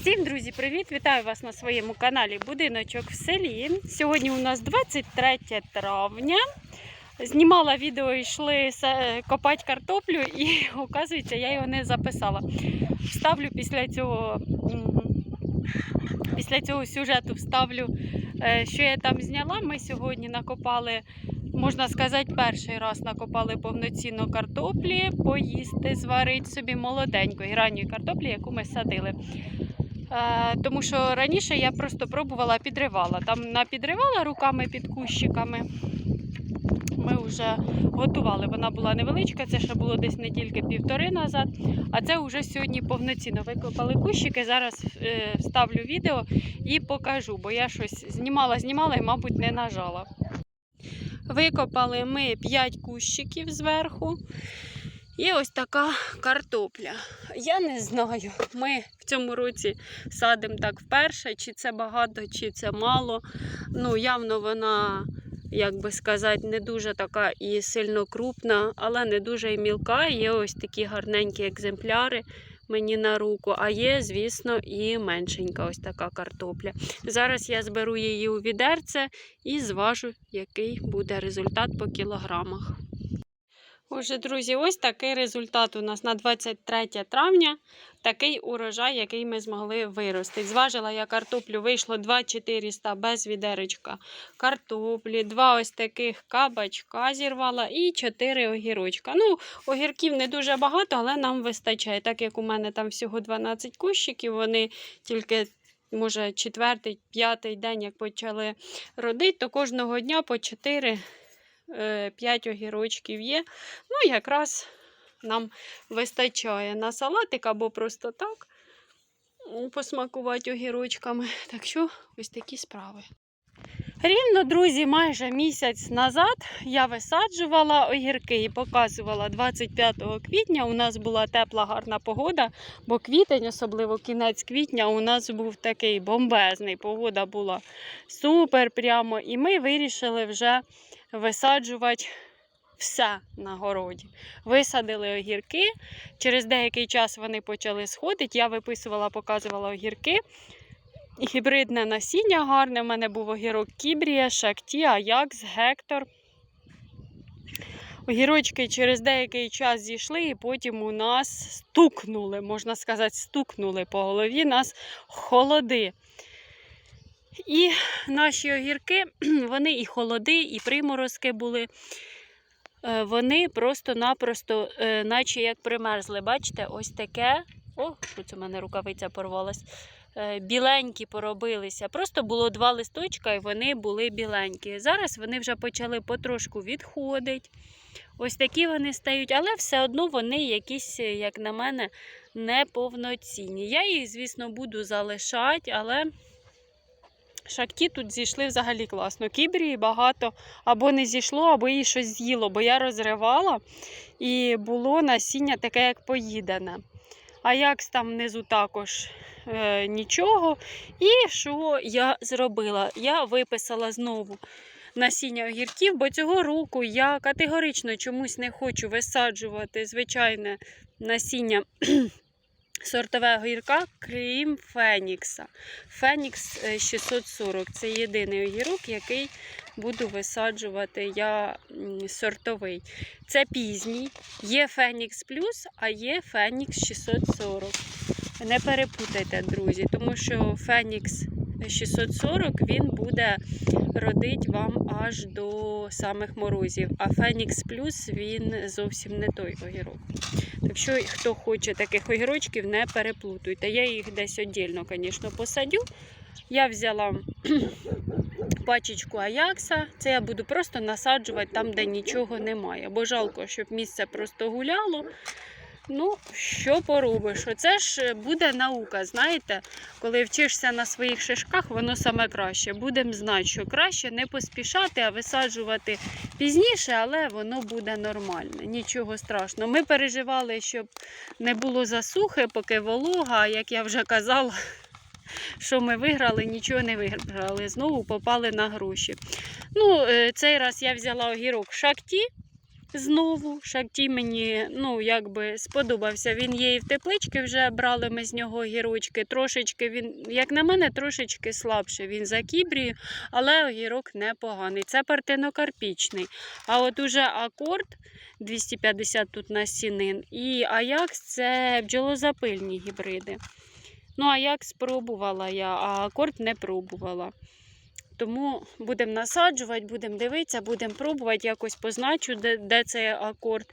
Всім, друзі, привіт! Вітаю вас на своєму каналі Будиночок в селі. Сьогодні у нас 23 травня. Знімала відео, йшли копати картоплю, і оказується, я його не записала. Вставлю після цього, після цього сюжету вставлю, е, що я там зняла. Ми сьогодні накопали, можна сказати, перший раз накопали повноцінно картоплі, поїсти, зварити собі молоденької ранньої картоплі, яку ми садили. Е, тому що раніше я просто пробувала підривала. Там напідривала руками під кущиками. Ми вже готували. Вона була невеличка, це ще було десь недільки півтори назад. А це вже сьогодні повноцінно викопали кущики. Зараз е, вставлю відео і покажу, бо я щось знімала, знімала і, мабуть, не нажала. Викопали ми 5 кущиків зверху. І ось така картопля. Я не знаю. Ми в цьому році садимо так вперше, чи це багато, чи це мало. Ну, явно вона, як би сказати, не дуже така і сильно крупна, але не дуже і мілка. Є ось такі гарненькі екземпляри мені на руку, а є, звісно, і меншенька ось така картопля. Зараз я зберу її у відерце і зважу, який буде результат по кілограмах. Отже, друзі, ось такий результат у нас на 23 травня. Такий урожай, який ми змогли виростити. Зважила я картоплю, вийшло 2400 без відеречка картоплі, два ось таких кабачка зірвала і 4 огірочка. Ну, огірків не дуже багато, але нам вистачає. Так як у мене там всього 12 кущиків, вони тільки. Може, четвертий, п'ятий день, як почали родити, то кожного дня по 4 5 огірочків є. Ну, якраз нам вистачає на салатик або просто так посмакувати огірочками. Так що ось такі справи. Рівно, друзі, майже місяць назад я висаджувала огірки і показувала 25 квітня. У нас була тепла гарна погода, бо квітень, особливо кінець квітня, у нас був такий бомбезний. Погода була супер прямо. І ми вирішили вже висаджувати все на городі. Висадили огірки. Через деякий час вони почали сходити. Я виписувала, показувала огірки. Гібридне насіння гарне. У мене був огірок Кібрія, Шакті, Аякс, Гектор. Огірочки через деякий час зійшли, і потім у нас стукнули, можна сказати, стукнули по голові нас холоди. І наші огірки, вони і холоди, і приморозки були. Е, Вони просто-напросто, е, наче як примерзли. Бачите, ось таке. О, це в мене рукавиця порвалась. Е, Біленькі поробилися. Просто було два листочка, і вони були біленькі. Зараз вони вже почали потрошку відходити. Ось такі вони стають, але все одно вони якісь, як на мене, неповноцінні. Я їх, звісно, буду залишати, але. Шахті тут зійшли взагалі класно. Кібрії багато або не зійшло, або їй щось з'їло, бо я розривала і було насіння таке, як поїдене. А як там внизу також е, нічого. І що я зробила? Я виписала знову насіння огірків, бо цього року я категорично чомусь не хочу висаджувати звичайне насіння сортове огірка, крім Фенікса. Фенікс е, 640 це єдиний огірок, який буду висаджувати я сортовий. Це пізній. Є Фенікс Плюс, а є Фенікс 640. Не перепутайте, друзі, тому що Фенікс 640 він буде родить вам аж до самих морозів. А Фенікс Плюс він зовсім не той огірок. Так що, хто хоче таких огірочків, не переплутуйте. Я їх десь віддільно, звісно, посадю. Я взяла пачечку Аякса. Це я буду просто насаджувати там, де нічого немає. Бо жалко, щоб місце просто гуляло. Ну, що поробиш? Оце ж буде наука, знаєте, коли вчишся на своїх шишках, воно саме краще. Будемо знати, що краще не поспішати, а висаджувати пізніше, але воно буде нормальне, Нічого страшного. Ми переживали, щоб не було засухи, поки волога, як я вже казала, що ми виграли, нічого не виграли. Знову попали на гроші. Ну, е, цей раз я взяла огірок в шахті. Знову. Шакті мені ну, якби сподобався. Він є і в теплички вже брали ми з нього огірочки. Трошечки він, як на мене, трошечки слабше. Він за кібрію, але огірок непоганий. Це партенокарпічний. А от уже акорд 250 тут насінин. І Аякс це бджолозапильні гібриди. Ну, Аякс спробувала я, а акорд не пробувала. Тому будемо насаджувати, будемо дивитися, будемо пробувати, якось позначу, де, де цей акорд.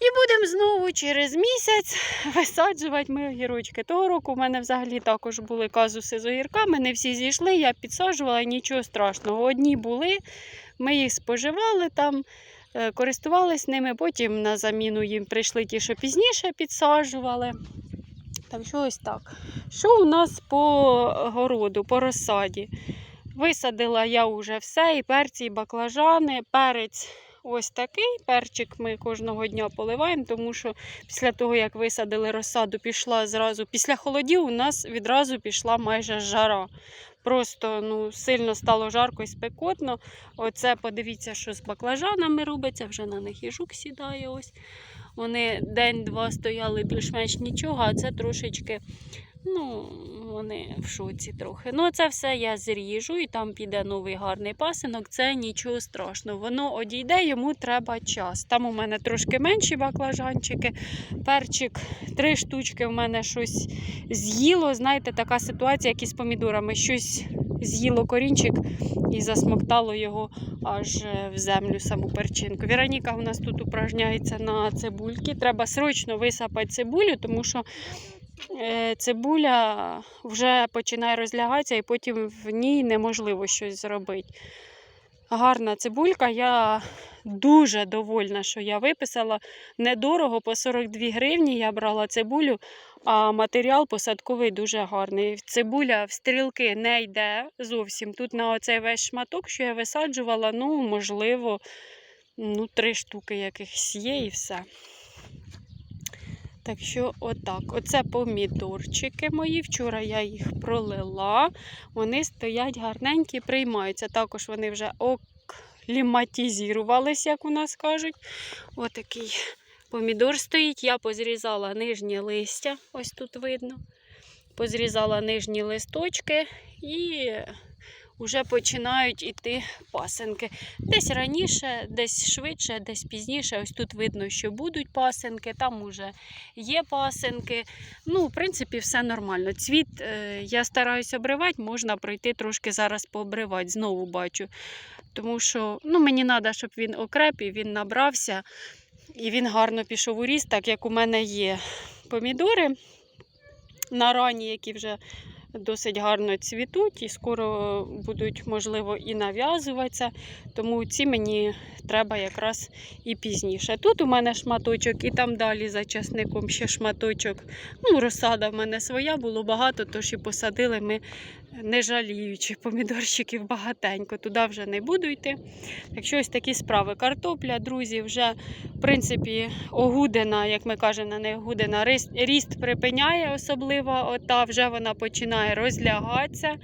І будемо знову через місяць висаджувати ми огірочки. Того року в мене взагалі також були казуси з огірками, не всі зійшли, я підсаджувала, нічого страшного. Одні були, ми їх споживали там, е, користувалися ними, потім на заміну їм прийшли ті, що пізніше підсаджували. Так що ось так. Що у нас по городу, по розсаді? Висадила я вже все, і перці, і баклажани, перець ось такий. Перчик ми кожного дня поливаємо, тому що після того, як висадили розсаду, пішла зразу. Після холодів у нас відразу пішла майже жара. Просто ну, сильно стало жарко і спекотно. Оце подивіться, що з баклажанами робиться, вже на них і жук сідає. ось. Вони день-два стояли більш-менш нічого, а це трошечки Ну, вони в шоці трохи. Ну, це все я зріжу і там піде новий гарний пасинок. Це нічого страшного. Воно одійде, йому треба час. Там у мене трошки менші баклажанчики. Перчик, три штучки в мене щось з'їло. Знаєте, така ситуація, як із помідорами. Щось з'їло корінчик і засмоктало його аж е, в землю саму перчинку. Віроніка у нас тут упражняється на цибульки. Треба срочно висапати цибулю, тому що цибуля вже починає розлягатися, і потім в ній неможливо щось зробити. Гарна цибулька. Я дуже довольна, що я виписала. Недорого, по 42 гривні я брала цибулю, а матеріал посадковий дуже гарний. Цибуля в стрілки не йде зовсім. Тут на оцей весь шматок, що я висаджувала, ну, можливо, ну, три штуки якихось є і все. Так що, отак. Оце помідорчики мої. Вчора я їх пролила. Вони стоять гарненькі, приймаються. Також вони вже окліматизувалися, як у нас кажуть. Отакий помідор стоїть. Я позрізала нижнє листя, ось тут видно. Позрізала нижні листочки і вже починають іти пасенки. Десь раніше, десь швидше, десь пізніше. Ось тут видно, що будуть пасенки, там уже є пасенки. Ну, в принципі, все нормально. Цвіт е, я стараюся обривати, можна пройти трошки зараз пообривати, знову бачу. Тому що ну, мені треба, щоб він окреп і він набрався. І він гарно пішов у ріст, так як у мене є помідори на рані, які вже досить гарно цвітуть і скоро будуть, можливо, і нав'язуватися. Тому ці мені треба якраз і пізніше. Тут у мене шматочок, і там далі за часником ще шматочок. Ну, розсада в мене своя, було багато, тож і посадили ми, не жаліючи, помідорчиків багатенько. Туди вже не буду йти. Якщо ось такі справи. Картопля, друзі, вже в принципі огудена, як ми кажемо, на неї огудена, ріст, припиняє, особливо ота, вже вона починає розлягатися.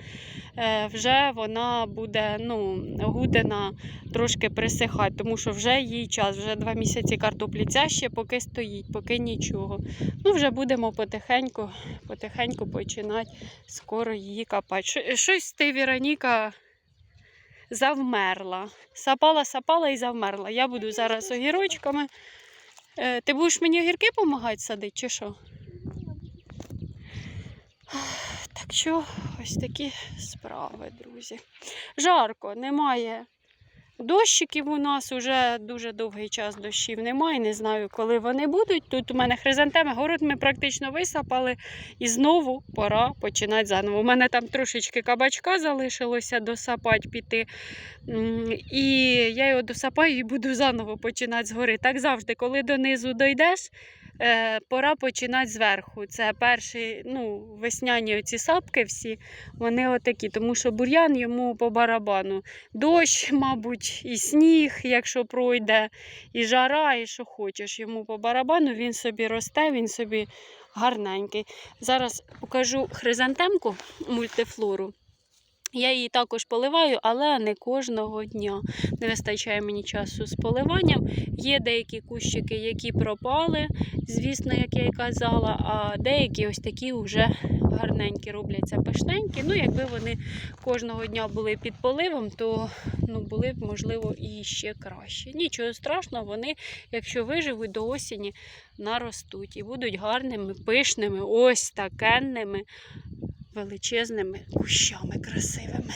Е, Вже вона буде ну, огудена трошки присихати, тому що вже їй час, вже два місяці картоплі ця ще поки стоїть, поки нічого. Ну, вже будемо потихеньку, потихеньку починати скоро її копати. Що- Щось ти, Віроніка, завмерла. Сапала, сапала і завмерла. Я буду зараз огірочками. Е, Ти будеш мені огірки допомагати садити, чи що? Так що ось такі справи, друзі. Жарко, немає дощиків у нас уже дуже довгий час дощів немає. Не знаю, коли вони будуть. Тут у мене хризантеми, город ми практично висапали, і знову пора починати заново. У мене там трошечки кабачка залишилося досапати піти. І я його досапаю і буду заново починати згори. Так завжди, коли донизу дойдеш. е, Пора починати зверху. Це перші ну, весняні оці сапки всі, вони отакі, тому що бур'ян йому по барабану. Дощ, мабуть, і сніг, якщо пройде, і жара, і що хочеш. Йому по барабану він собі росте, він собі гарненький. Зараз покажу хризантемку мультифлору. Я її також поливаю, але не кожного дня. Не вистачає мені часу з поливанням. Є деякі кущики, які пропали, звісно, як я і казала, а деякі ось такі вже гарненькі робляться пишненькі. Ну, якби вони кожного дня були під поливом, то ну, були б, можливо, і ще краще. Нічого страшного, вони, якщо виживуть до осені, наростуть і будуть гарними, пишними, ось такенними величезними кущами красивими.